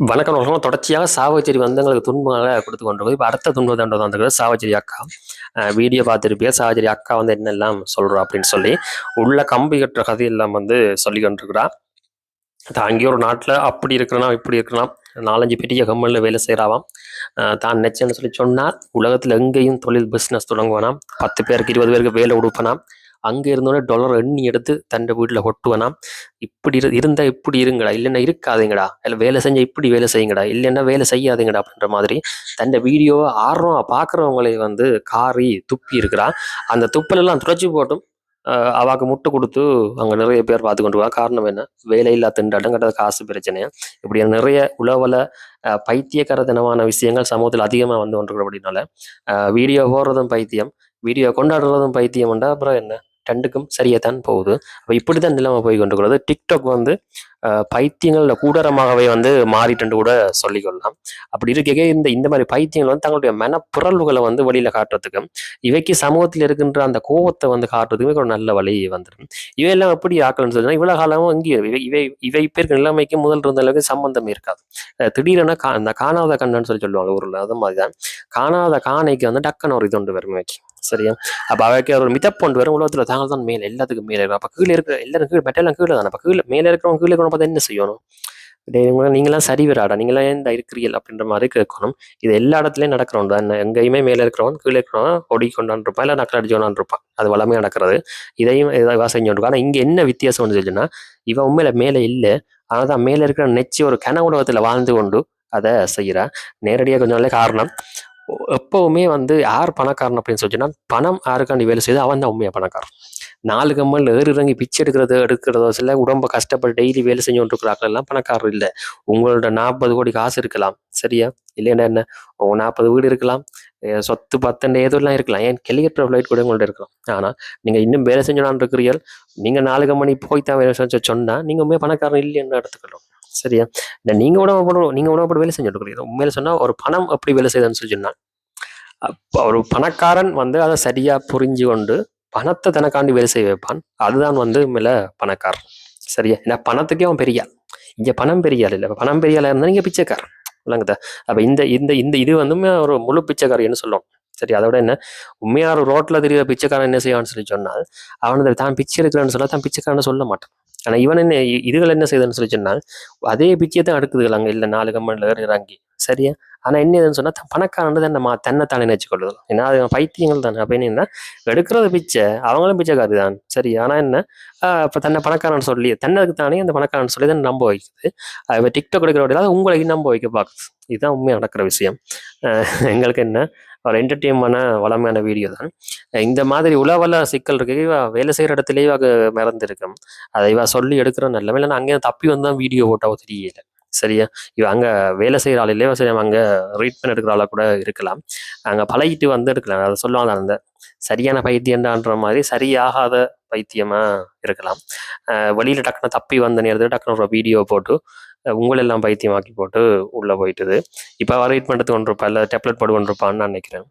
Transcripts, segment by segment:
வணக்கம் வணக்கம் தொடர்ச்சியாக சாவச்சேரி வந்து எங்களுக்கு துன்பங்களை கொடுத்து கொண்டு இப்போ அடுத்த துன்பம் தண்டை வந்துருக்குது சாவச்சேரி அக்கா. அஹ் வீடியோ பார்த்துருப்பியா சாவச்சேரி அக்கா வந்து என்னெல்லாம் சொல்கிறா அப்படின்னு சொல்லி உள்ள கம்பி கட்டுற கதையெல்லாம் வந்து சொல்லி கொண்டிருக்கிறா தான் அங்கேயோ ஒரு நாட்டில் அப்படி இருக்கிறனா இப்படி இருக்கிறனா நாலஞ்சு பெரிய கம்பெனியில் வேலை செய்கிறாவாம் தான் நெச்சேன்னு சொல்லி சொன்னால் உலகத்தில் எங்கேயும் தொழில் பிஸ்னஸ் தொடங்குவானாம். பத்து பேருக்கு இருபது பேருக்கு வேலை கொடுப்பனாம். அங்கே இருந்தோடனே டொலர் எண்ணி எடுத்து தன் வீட்டில் கொட்டுவனாம் இப்படி இரு இப்படி இருங்கடா இல்லைன்னா இருக்காதீங்கடா. இல்லை வேலை செஞ்சால் இப்படி வேலை செய்யுங்கடா இல்லைன்னா வேலை செய்யாதீங்கடா அப்படின்ற மாதிரி தன் வீடியோவை ஆர்வம் பார்க்குறவங்களை வந்து காரி துப்பி இருக்கிறா. அந்த துப்பலெல்லாம் துடைச்சி போட்டும் அவாக்கு முட்டை கொடுத்து அங்கே நிறைய பேர் பார்த்து கொண்டு வரா காரணம் என்ன? வேலையில்லா திண்டாட்டம் கட்டது காசு பிரச்சனை இப்படி நிறைய உளவல பைத்தியக்காரத்தனமான விஷயங்கள் சமூகத்தில் அதிகமாக வந்து கொண்டிருக்கிறபடினால வீடியோ போடுறதும் பைத்தியம் வீடியோ கொண்டாடுறதும் பைத்தியம்ண்டா. அப்புறம் என்ன? ரெண்டுக்கும் சரியாக தான் போகுது. அப்போ இப்படி தான் நிலைமை போய் கொண்டிருக்கிறது. டிக்டாக் வந்து ஆஹ் கூடாரமாகவே கூடரமாகவே வந்து மாறிட்டு கூட சொல்லிக்கொள்ளலாம். அப்படி இருக்க இந்த இந்த மாதிரி பைத்தியங்கள் வந்து தங்களுடைய மனப்புரல்வுகளை வந்து வழியில் காட்டுறதுக்கு இவைக்கு சமூகத்தில் இருக்கின்ற அந்த கோபத்தை வந்து காட்டுறதுக்குமே ஒரு நல்ல வழி வந்துடும். இவையெல்லாம் எப்படி ஆக்கலன்னு சொல்லி இவ்வளவு காலமும் இங்கே இவை இவை இவை பேருக்கு நிலைமைக்கு முதல் இருந்த அளவுக்கு சம்பந்தம் இருக்காது. அஹ் திடீரென கா இந்த காணாத கண்ணன்னு சொல்லி சொல்லுவாங்க ஊரில் அது மாதிரிதான். காணாத காணைக்கு வந்து டக்குன்னு ஒரு இது ஒன்று வரும் சரியா? அப்போ அவைக்கு ஒரு மிதப்பொண்டு வரும். உலகத்தில் தாங்கள் தான் மேலே. எல்லாத்துக்கும் மேலே இருக்கும் அப்போ கீழே இருக்கிற எல்லாரும் கீழே மெட்டெல்லாம் கீழே தானே? அப்போ கீழே மேலே இருக்கிறவங்க கீழே இருக்கிறவங்க பார்த்தா என்ன செய்யணும்? நீங்களாம் சரி வராடா. நீங்களாம் ஏன் இந்த இருக்கிறீர்கள் அப்படின்ற மாதிரி கேட்கணும். இது எல்லா இடத்துலையும் நடக்கிறோம் தான். எங்கேயுமே மேலே இருக்கிறவன் கீழே இருக்கிறவன் ஓடி கொண்டான் இருப்பான். இல்லை நக்கல் அடிச்சோனான் இருப்பான். அது வளமே நடக்கிறது. இதையும் இதாக செஞ்சு கொண்டு ஆனால் இங்கே என்ன வித்தியாசம் சொல்லுன்னா இவன் உண்மையில மேலே இல்லை. ஆனால் தான் மேலே இருக்கிற நெச்சி ஒரு கன உலகத்தில் வாழ்ந்து கொண்டு அதை செய்யறா நேரடியாக கொஞ்சம் நல்ல காரணம். எப்பவுமே வந்து யார் பணக்காரன் அப்படின்னு சொல்லிச்சுன்னா பணம் யாருக்காண்டி வேலை செய்யுது அவன் தான் உண்மையாக பணக்காரன். நாலு கம்மல் ஏறு இறங்கி பிச்சை எடுக்கிறது எடுக்கிறதோ சில உடம்ப கஷ்டப்பட்டு டெய்லி வேலை செஞ்சு கொண்டிருக்கிறார்கள் எல்லாம் பணக்காரர் இல்லை. உங்களோட நாற்பது கோடி காசு இருக்கலாம். சரியா? இல்லைன்னா என்ன? உங்க நாற்பது வீடு இருக்கலாம். சொத்து பத்தண்டு ஏதோலாம் இருக்கலாம். ஏன்? கெலிகற்ற ஃப்ளைட் கூட உங்கள்ட்ட இருக்கலாம். ஆனால் நீங்கள் இன்னும் வேலை செஞ்சோன்னு இருக்கிறீர்கள். நீங்கள் நாலு மணி போய் தான் வேலை செஞ்ச சொன்னால் நீங்கள் உண்மையாக பணக்காரன் இல்லைன்னு எடுத்துக்கணும். சரியா? இந்த நீங்க உடம்பு போட நீங்க உடம்பு போட்டு வேலை செஞ்சுட்டு இருக்கிறீங்க உண்மையில சொன்னா ஒரு பணம் எப்படி வேலை செய்யுதுன்னு சொல்லி சொன்னா ஒரு பணக்காரன் வந்து அதை சரியா புரிஞ்சு கொண்டு பணத்தை தனக்காண்டி வேலை செய்ய வைப்பான். அதுதான் வந்து மேல பணக்காரன். சரியா? ஏன்னா பணத்துக்கே அவன் பெரியாள் இங்கே இங்க பணம் பெரிய இல்லை. பணம் பெரிய ஆளா இருந்தா நீங்க பிச்சைக்காரன். இல்லைங்கதா அப்போ இந்த இந்த இந்த இது வந்து ஒரு முழு பிச்சைக்காரன்னு சொல்லுவோம் சரி அதோட என்ன? உண்மையா ஒரு ரோட்ல தெரியுற பிச்சைக்காரன் என்ன செய்வான்னு சொல்லி சொன்னால் அவன் தான் பிச்சை எடுக்கிறான்னு சொல்ல தான் பிச்சைக்காரன் சொல்ல மாட்டான். ஆனால் இவன் என்ன இதுகள் என்ன செய்யுதுன்னு சொல்லி சொன்னால் அதே பிச்சையை தான் அடுக்குதுகள். அங்கே இல்ல நாலு கம்மன்ல இறங்கி. சரியா? ஆனால் என்ன இதுன்னு சொன்னால் தன் பணக்காரன் தான் நம்ம தன்னைத்தானே நினைச்சு ஏன்னா அது பைத்தியங்கள் தானே. அப்ப என்ன எடுக்கிறது பிச்சை அவங்களும் பிச்சைக்காரி தான். சரி ஆனால் என்ன? இப்போ தன்னை பணக்காரன் சொல்லி தன்னதுக்கு தானே அந்த பணக்காரன் சொல்லி தான் நம்ப வைக்குது. இப்போ டிக்டாக் எடுக்கிற வழியில உங்களை நம்ப வைக்க பார்க்குது. இதுதான் உண்மையாக நடக்கிற விஷயம். எங்களுக்கு என்ன? ஒரு என்டர்டெயின்மான வளமையான வீடியோ தான். இந்த மாதிரி உலவல சிக்கல் இருக்கு. வேலை செய்கிற இடத்துலேயே இவ மறந்துருக்கும். அதை இவா சொல்லி எடுக்கிற நல்ல இல்லைன்னா அங்கேயும் தப்பி வந்தால் வீடியோ போட்டாவோ தெரியல சரியா? இவன் அங்கே வேலை செய்கிற ஆள் இல்லையா சரி அங்கே ரீட் பண்ண எடுக்கிற ஆளாக கூட இருக்கலாம். அங்கே பழகிட்டு வந்து எடுக்கலாம். அதை சொல்லுவாங்க அந்த சரியான பைத்தியம்டான்ற மாதிரி சரியாகாத பைத்தியமாக இருக்கலாம். அஹ் டக்குனு தப்பி வந்த நேரத்தில் டக்குனு ஒரு வீடியோ போட்டு உங்களெல்லாம் பைத்தியமாக்கி போட்டு உள்ளே போயிட்டுது. இப்போ ரீட் பண்ணுறது கொண்டிருப்பா இல்லை டெப்லெட் போட்டு கொண்டிருப்பான்னு நான் நினைக்கிறேன்.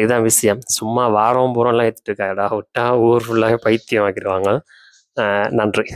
இதுதான் விஷயம். சும்மா வாரம் பூரம்லாம் ஏற்றிட்டு இருக்காடா விட்டா ஊர் ஃபுல்லாக பைத்தியம் ஆக்கிடுவாங்க நன்றி.